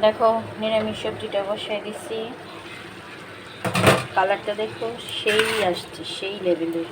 দেখো, নিরামিষ সবজিটা বসাই দিছি। কালারটা দেখো, সেই আসছে, সেই লেভেলের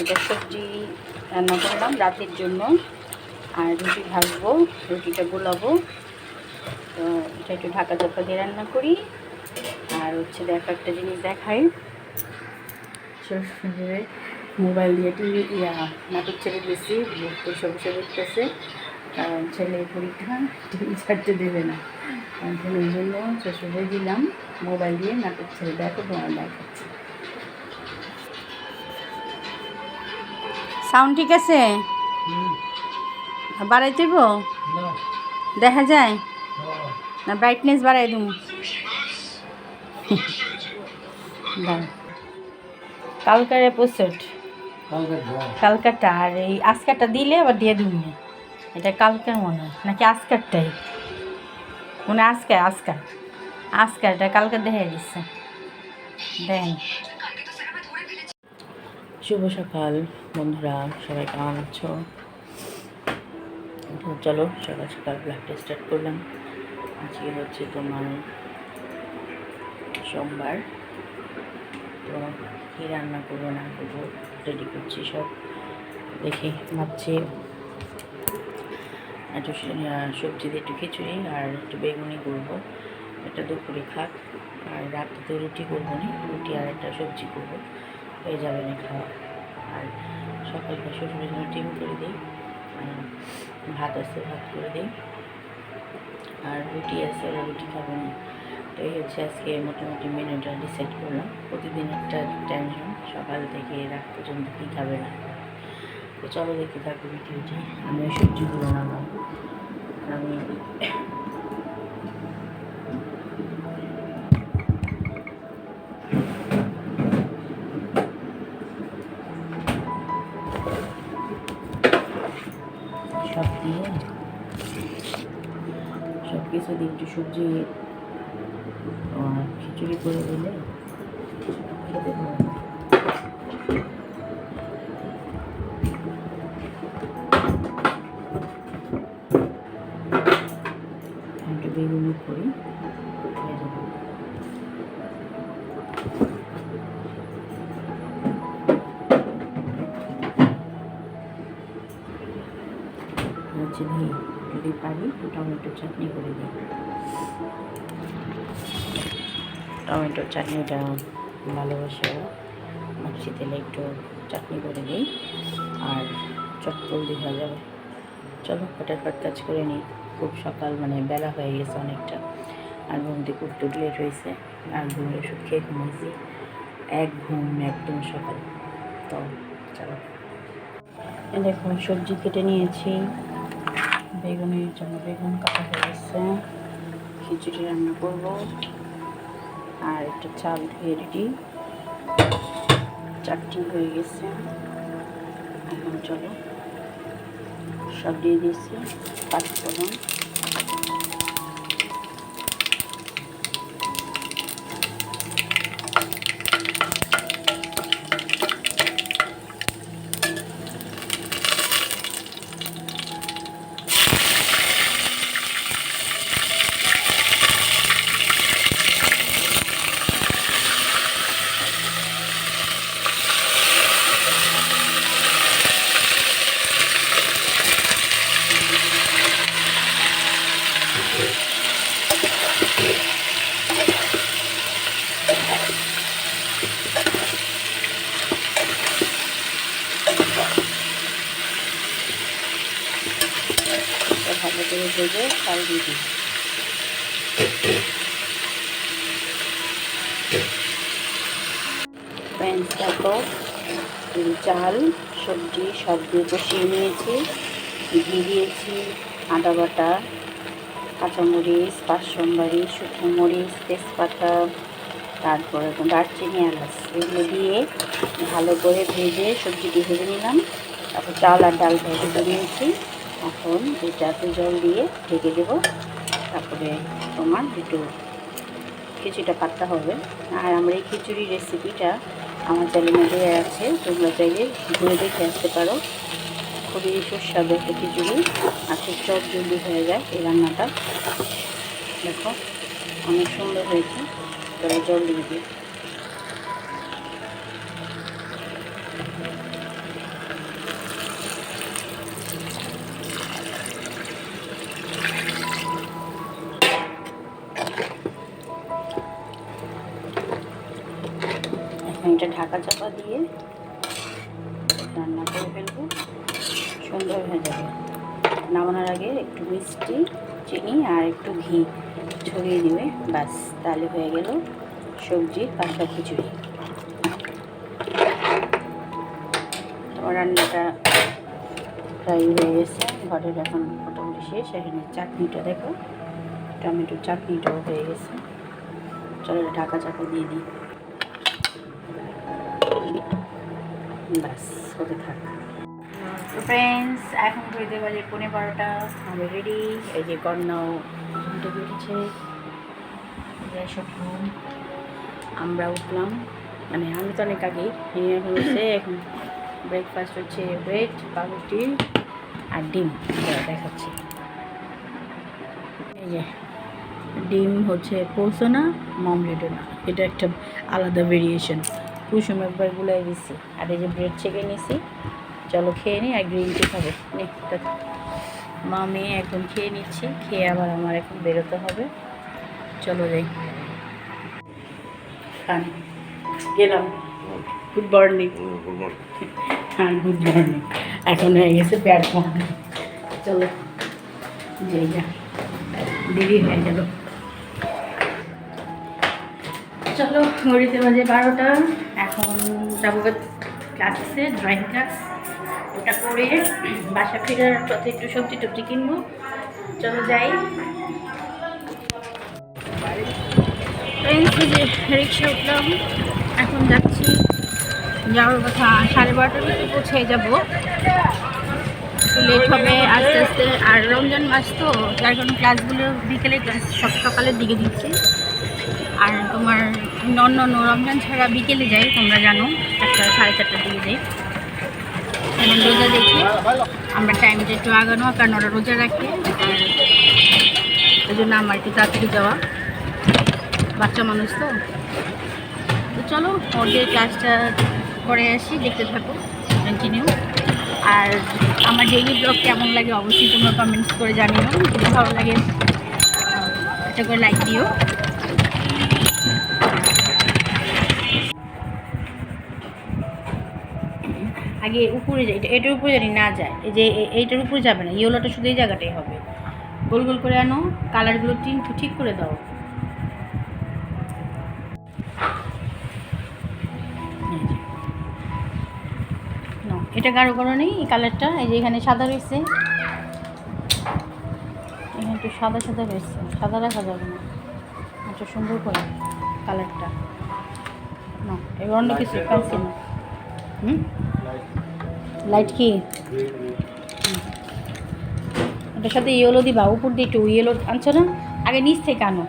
এটা সবজি রান্না করলাম রাতের জন্য। আর রুটি ভাজবো, রুটিটা গোলাবো। তো এটা একটু ঢাকা চাপা দিয়ে রান্না করি। আর হচ্ছে দেখো, একটা জিনিস দেখাই। মোবাইল দিয়ে টিভি, ইয়া, নাটক ছেড়ে দিয়েছি বসে বসে দেখতেছে কারণ ছেলে পরীক্ষা টিভি ছাড়তে দেবে না। এখন এই জন্য শ্বশুরে দিলাম মোবাইল দিয়ে নাটক ছেড়ে দেখো তোমার দেখাচ্ছে সাউন্ড ঠিক আছে? বাড়াইতে হইব? দেখা যায়? না ব্রাইটনেস বাড়াই দিম কালকার এপিসোড কালকাটা আর এই আজকারটা দিলে আবার দিয়ে দিব। এটা কালকার মনে হয়, নাকি আজকারটাই মনে আজকে আজকে। আজকার এটা কালকার দেখে দিচ্ছে দেখেন শুভ সকাল, বন্ধুরা, সবাই কেমন আছো? চলো, সকাল সকাল ব্লগটা স্টার্ট করলাম। আজকে হচ্ছে তোমার সোমবার। তো কী রান্না করব, না করব রেডি করছি সব। দেখি, ভাবছি একটু সবজি দিয়ে একটু খিচুড়ি আর একটু বেগুনি করব এটা দুপুরে খাক, আর রাতে রুটি করব না, রুটি আর একটা সবজি করব, হয়ে যাবে না খাওয়া। আর সকালটা শ্বশুরের জন্য টিম করে দিই ভাত আছে, ভাত করে দিই, আর রুটি আছে, ওরা রুটি খাবে না। তো এই হচ্ছে আজকে মোটামুটি মেনুটা ডিসাইড করলাম। প্রতিদিন একটা টেনশন সকাল থেকে রাত পর্যন্ত কী খাবে না। চলো দেখতে থাকব ভিডিওটি। আমি ওই সবজিগুলো নামাবো আমি সব দিয়ে সব কিছু দিয়ে একটু সবজি খিচুড়ি করে দিলে দিই যদি পারি টমেটো চাটনি করে দিই। টমেটো চাটনিটা ভালোবাসে। মাছি তেলে একটু চাটনি করে দিই আর চটপল দিয়ে হয়ে যাবে। চলো, ফটাফট কাজ করে নিই। খুব সকাল মানে বেলা হয়ে গেছে অনেকটা। আর ঘুম থেকে উঠতে লেট হয়েছে। আর ঘুমের ওষুধ খেয়ে ঘুমাইছি। এক ঘুম, একদম সকাল। তো চলো। এই দেখো, সবজি কেটে নিয়েছি। বেগুনের জন্য বেগুন কাটা হয়ে গেছে। খিচুড়ি রান্না করব। আর একটু চাল ধুয়ে রেডি। চাটনি হয়ে গেছে। এখন চলো, সব দিয়ে দিয়েছি। পাঁচফোড়ন এটা ভালো করে ভেজে চাল দিয়ে চাল সবজি, সব দিয়ে কষিয়ে নিয়েছি। ঘি দিয়েছি আদা বাটা, কাঁচামরিচ পাঁচসোমবারি শুকনো মরিচ, তেজপাতা, তারপরে দারচিনি, এলাচ এগুলো দিয়ে ভালো করে ভেজে সবজিটি ভেজে নিলাম। তারপর চাল আর ডাল ভেজে নিয়েছি। এখন এটাতে জল দিয়ে ঢেকে দেবো। তারপরে তোমার একটু খিচুড়িটা পাততে হবে। আর আমার এই খিচুড়ির রেসিপিটা আমার চ্যানেলে দেওয়া আছে। তোমরা চাইলে ঘুরে দেখে আসতে পারো। খুবই সুস্বাদু একটা খিচুড়ি আর খুব চট জলদি হয়ে যায় এই রান্নাটা। দেখো, অনেক সুন্দর হয়েছে। তোরা জল দিয়ে দিই ঢাকা চাপা দিয়ে রান্না করে ফেলব। সুন্দর হয়ে যাবে। নামানোর আগে একটু মিষ্টি, চিনি আর একটু ঘি ছড়িয়ে দিবে। ব্যাস, তাহলে হয়ে গেল সবজি পাতলা খিচুড়ি তোমার রান্নাটা প্রায় হয়ে গেছে। ঘরের এখন মোটামুটি শেষ। এখানে চাটনিটা দেখো, টমেটোর চাটনিটাও হয়ে গেছে। চলো ঢাকা চাপা দিয়ে দিই। ব্যাস হতে থাক। ফ্রেন্ডস এখন ঘুরতে বাজে পনেরো বারোটা আমি রেডি এই যে কন্যাও ঘুমতে উঠেছে। আমরা উঠলাম। মানে আমি তো অনেক এই এখন এখন ব্রেকফাস্ট হচ্ছে ব্রেড পাউরুটি আর ডিম। দেখাচ্ছি। এই যে, ডিম হচ্ছে পৌঁছনা মমলেটও না এটা একটা আলাদা ভেরিয়েশন কুসুম একবার গুলাই দিছি। আর এই যে ব্রেড ছেঁকে নিছি। চলো খেয়ে নিই আর গ্রিন টি খাব। মা মেয়ে একদম খেয়ে নিচ্ছি খেয়ে আবার আমার এখন বেরোতে হবে। চলো যাই। খান। গেলাম। গুড মর্নিং হ্যাঁ গুড মর্নিং এখন হয়ে গেছে ব্যাড মর্নিং চলো। যাই যা। দেরি হয়ে গেল। চলো ঘড়িতে বাজে বারোটা। এখন যাব ক্লাসে ড্রয়িং ক্লাস ওটা করে বাসা ফেরার পথে একটু সবজি টবজি কিনবো। চলো যাই। রিক্সা উঠলাম। এখন যাচ্ছি। যাওয়ার কথা সাড়ে বারোটার মধ্যে পৌঁছে যাব। লেট হবে, আস্তে আস্তে। আর রমজান মাস তো, যার কারণে ক্লাসগুলো বিকেলে ক্লাস সব সকালের দিকে দিচ্ছে। আর তোমার অন্য অন্য রমজান ছাড়া বিকেলে যাই, তোমরা জানো চারটা সাড়ে চারটার দিকে যাই। এখন রোজা দেখি, আমরা টাইমটা একটু আগানো, কারণ ওরা রোজা রাখে। ওই জন্য আমার একটু তাড়াতাড়ি যাওয়া। বাচ্চা মানুষ তো। তো চলো ওদের ক্লাসটা করে আসি, দেখতে থাকো কন্টিনিউ আর আমার ডেইলি ব্লগ কেমন লাগে, অবশ্যই তোমরা কমেন্টস করে জানিও। যদি ভালো লাগে একটা করে লাইক দিও। আগে উপরে যায় এটা এটার উপরে জানি না যায় এই যে এইটার উপরে যাবে না ইয়েলোটা শুধু এই জায়গাটাই হবে। গোল গোল করে আনো কালারগুলো কিন্তু ঠিক করে দাও। এটা গাঢ় করো নেই এই কালারটা এই যে এখানে সাদা রয়েছে। এখানে একটু সাদা সাদা রয়েছে সাদা রাখা যাবে না। আচ্ছা সুন্দর করে কালারটা। না এবার অন্য কিছু পাইছি না। হুম? লাইট কি? ওটার সাথে ইয়েলো দিবা, উপর দিয়ে একটু ইয়েলো আনছো না? আগে নিচ থেকে আনো।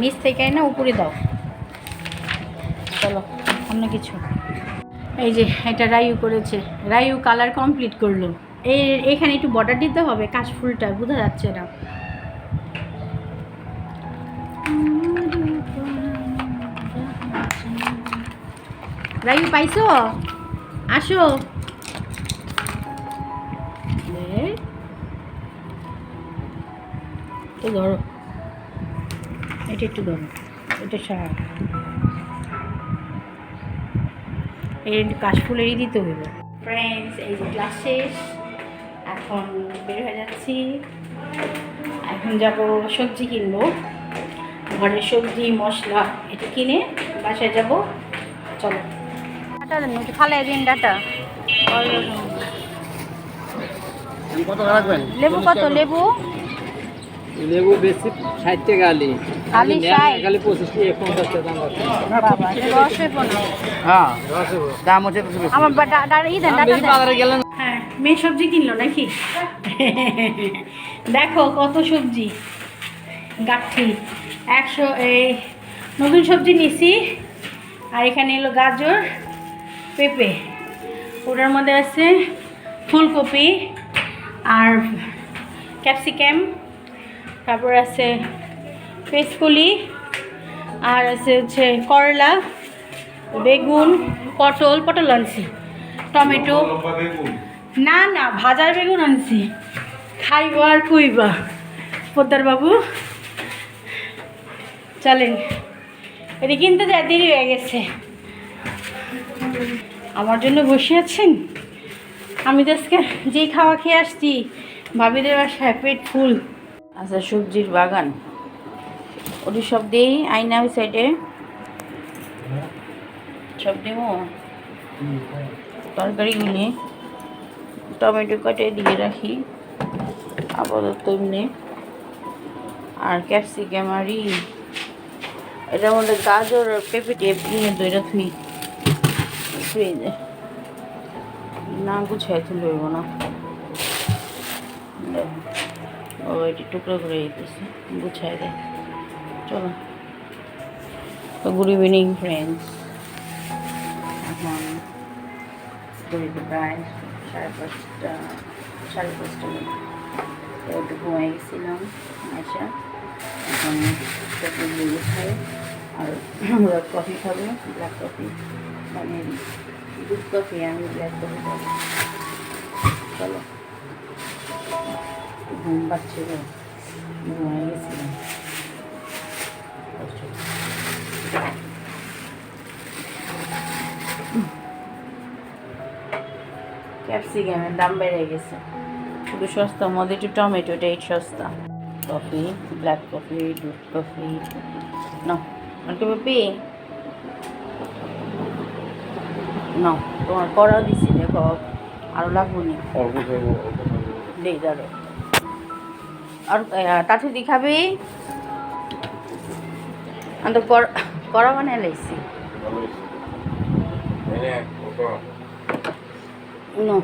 নিচ থেকে না, উপরে দাও। চলো, অন্য কিছু। এই যে, এটা রায়ু করেছে। রায়ু কালার কমপ্লিট করল। এই এখানে একটু বর্ডার দিতে হবে কাশফুলটা, বোঝা যাচ্ছে না। রায়ু পাইছো? আসো। তো ধরো এটা একটু ধরো এটা সার এর কাশফুলেরই দিতে হবে ফ্রেন্ডস এই যে ক্লাস শেষ। এখন বের হয়ে যাচ্ছি। এখন যাব সবজি কিনবো। ঘরের সবজি মশলা এটা কিনে বাসায় যাব। চলো। ডাটা দেন একটু ফালাই দিন ডাটা। কত রাখবেন লেবু কত? লেবু? লেবু বেশি ষাট টাকা আলি আলি খালি পঁচিশ টাকা পঞ্চাশ টাকা দাম আছে হ্যাঁ দাম হচ্ছে আমার বাজারে গেলেন হ্যাঁ মেয়ে সবজি কিনলো নাকি? দেখো কত সবজি। গাঠি একশো এই নতুন সবজি নিছি। আর এখানে এলো গাজর পেঁপে। ওটার মধ্যে আছে ফুলকপি আর ক্যাপসিকাম। তারপর আছে পেঁচকলি আর আছে হচ্ছে করলা, বেগুন, পটল পটল আনছি, টমেটো। না না, ভাজার বেগুন আনছি। খাইবা আর কুইবা পোদ্দার বাবু চলেন। এটি কিনতে যা, দেরি হয়ে গেছে। আমার জন্য বসে আছেন? আমি তো আজকে যেই খাওয়া খেয়ে আসছি, ভাবিদের বাসায় পেট ফুল। আচ্ছা সবজির বাগান। ওটি সব দিই আইনা ওই সাইডে সব দেবো? তরকারিগুলি। টমেটো কাটে দিয়ে রাখি। আপাতত এমনি। আর ক্যাপসিকাম আরই এটার মধ্যে গাজর আর পেঁপে টেপ নিয়ে দইটা থুই। থুই দে। না গুছাই তুলে হইব না। ও এটি টুকরো করে দিতেছে গুছাই দে চলো। গুড ইভিনিং ফ্রেন্ডস এখন প্রায় সাড়ে পাঁচটা সাড়ে পাঁচটা তো একটু ঘুমাই গেছিলাম আচ্ছা এখন সবগুলো খাই আর আমরা কফি খাব। ব্ল্যাক কফি মানে দুধ কফি, আমি ব্ল্যাক কফি খাব। চলো। ঘুম পাচ্ছিল। ঘুমাই গেছিলাম ক্যাপসিকামের দাম বেড়ে গেছে। শুধু সস্তা মধ্যে একটু টমেটোটা এই সস্তা। কফি ব্ল্যাক কফি দুধ কফি। না অনেকে পেপি না তোমার করা দিছি দেখো আরও লাগবো নি দেই দাঁড়ো আর তাতে করা বানিয়ে লাইছি ভালো হয়েছে এনে ওটা নো,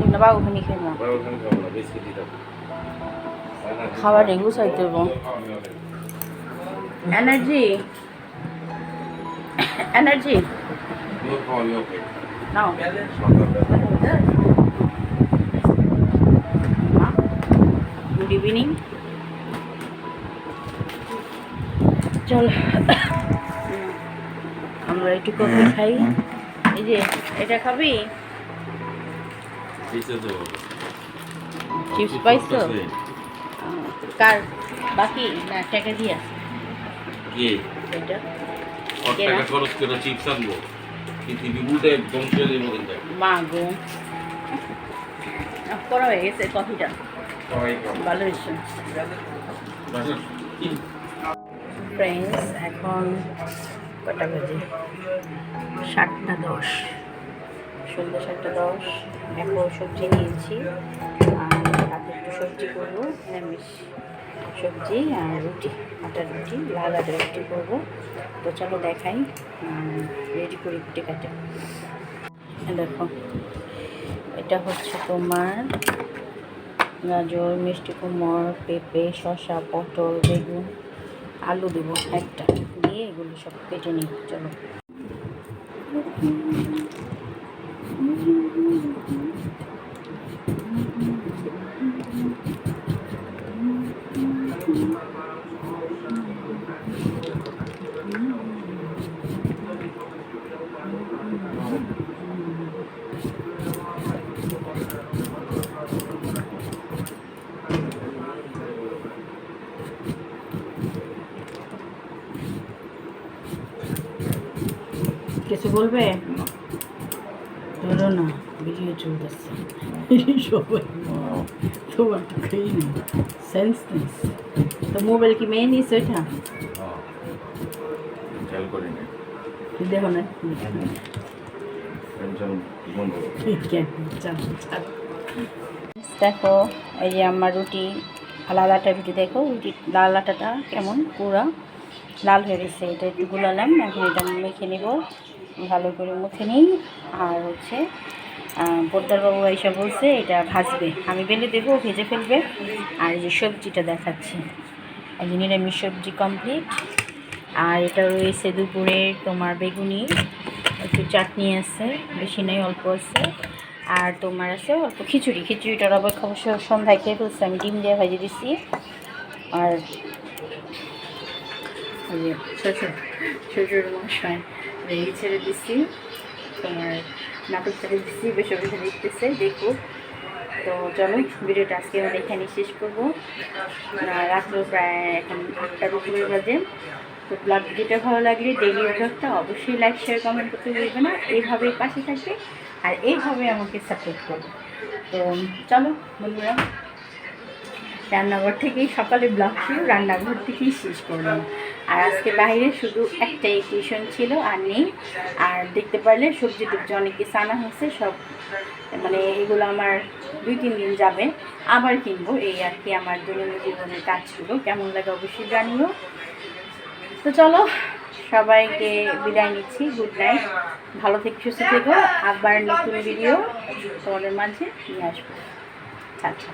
দিন না, বাবু খানি খেয়ে না খাবার এগুলো চাইতে এনার্জি এনার্জি নাও। ইভিনিং চল। আমরা একটু কফি খাই। এই যে এটা খাবি? চিপস পাইছো? কার? বাকি? না টাকা দিয়া কি? এটা। কত কেনা? টাকা খরচ করে চিপস আনব? পৃথিবী উল্টে ধ্বংস হয়ে যাব কিন্তু। মা গো। করা হয়ে গেছে কফিটা। ভালো ফ্রেন্ডস এখন কটা বাজে? সাতটা দশ। সন্ধ্যা সাতটা দশ। এখন সবজি নিয়েছি। আর রাতে একটু সবজি করব, নিরামিষ সবজি আর রুটি, আটার রুটি, লাল আটার রুটি করব। তো চলো দেখাই রেডি করি কুটে কাটে দেখো, এটা হচ্ছে তোমার গাজর, মিষ্টি কুমড়, পেঁপে, শসা, পটল, বেগুন, আলু দেবো একটা। দিয়ে এগুলো সব কেটে নিই, চলো। বলবে? ধরো না ভিডিও চলতেছে। সবাই। তোমার তো খেয়ে না সেন্স নেই তো মোবাইল কি মেয়ে নিস ওইটা? দেখো না। দেখো এই যে আমার রুটি লাল আটা রুটি দেখো রুটি লাল আটাটা কেমন পুরা। লাল হয়ে গেছে এটা একটু গুলালাম এখন এটা মেখে নেব। ভালো করে মুখে নিই। আর হচ্ছে বোদ্দারবাবু এসে বলছে, এটা ভাজবে। আমি বেলে দেবো ভেজে ফেলবে। আর যে সবজিটা দেখাচ্ছি, এই নিরামিষ সবজি কমপ্লিট আর এটা রয়েছে দুপুরে তোমার বেগুনি, একটু চাটনি আছে, বেশি নেই, অল্প আছে। আর তোমার আছে অল্প খিচুড়ি। খিচুড়িটার অবশ্য অবশ্য সন্ধ্যায় খেয়ে ফেলছে, আমি ডিম দিয়ে ভেজে দিচ্ছি আর শ্বশুর শ্বশুর মশাই এই ছেড়ে দিচ্ছি তোমার নাটক ছেড়ে দিচ্ছি বেশি বেশি দেখতেছে দেখো। তো চলো, ভিডিওটা আজকে আমরা এখানে শেষ করব। রাত্র প্রায় এখন আটটার উপরে বাজে। তো ব্লগ ভিডিওটা ভালো লাগলে ডেইলি ব্লগটা অবশ্যই লাইক শেয়ার কমেন্ট করতে ভুলবে না। এইভাবেই পাশে থাকবে আর এইভাবে আমাকে সাপোর্ট করবে। তো চলো, বন্ধুরা, রান্নাঘর থেকেই সকালে ব্লগ শুরু, রান্নাঘর থেকেই শেষ করলাম। আর আজকে বাইরে শুধু একটাই টিউশন ছিল আর নেই। আর দেখতে পারলে সবজি টুবজি অনেক কিছু আনা হয়েছে, সব মানে এগুলো আমার দুই তিন দিন যাবে, আবার কিনবো। এই আর কি আমার দৈনন্দিন জীবনের কাজগুলো। কেমন লাগে অবশ্যই জানিও। তো চলো, সবাইকে বিদায় নিচ্ছি। গুড নাইট ভালো থেকে, সুস্থ থেকো। আবার নতুন ভিডিও তোমাদের মাঝে নিয়ে আসব। আচ্ছা